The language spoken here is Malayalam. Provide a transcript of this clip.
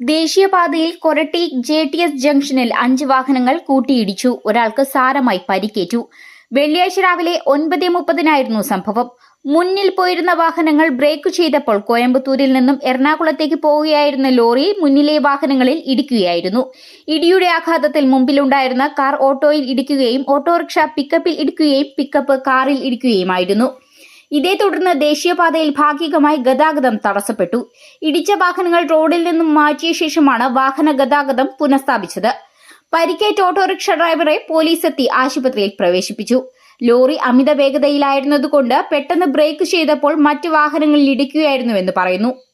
ദേശീയപാതയിൽ കൊരട്ടി ജെ ടി എസ് ജംഗ്ഷനിൽ അഞ്ച് വാഹനങ്ങൾ കൂട്ടിയിടിച്ചു. ഒരാൾക്ക് സാരമായി പരിക്കേറ്റു. വെള്ളിയാഴ്ച രാവിലെ ഒൻപത് മുപ്പതിനായിരുന്നു സംഭവം. മുന്നിൽ പോയിരുന്ന വാഹനങ്ങൾ ബ്രേക്ക് ചെയ്തപ്പോൾ കോയമ്പത്തൂരിൽ നിന്നും എറണാകുളത്തേക്ക് പോവുകയായിരുന്ന ലോറി മുന്നിലെ വാഹനങ്ങളിൽ ഇടിക്കുകയായിരുന്നു. ഇടിയുടെ ആഘാതത്തിൽ മുമ്പിലുണ്ടായിരുന്ന കാർ ഓട്ടോയിൽ ഇടിക്കുകയും ഓട്ടോറിക്ഷ പിക്കപ്പിൽ ഇടിക്കുകയും പിക്കപ്പ് കാറിൽ ഇടിക്കുകയുമായിരുന്നു. ഇതേ തുടർന്ന് ദേശീയപാതയിൽ ഭാഗികമായി ഗതാഗതം തടസ്സപ്പെട്ടു. ഇടിച്ച വാഹനങ്ങൾ റോഡിൽ നിന്നും മാറ്റിയ ശേഷമാണ് വാഹന ഗതാഗതം പുനഃസ്ഥാപിച്ചത്. പരിക്കേറ്റ ഓട്ടോറിക്ഷ ഡ്രൈവറെ പോലീസ് എത്തി ആശുപത്രിയിൽ പ്രവേശിപ്പിച്ചു. ലോറി അമിത വേഗതയിലായിരുന്നതുകൊണ്ട് പെട്ടെന്ന് ബ്രേക്ക് ചെയ്തപ്പോൾ മറ്റ് വാഹനങ്ങളിൽ ഇടിക്കുകയായിരുന്നുവെന്ന് പറയുന്നു.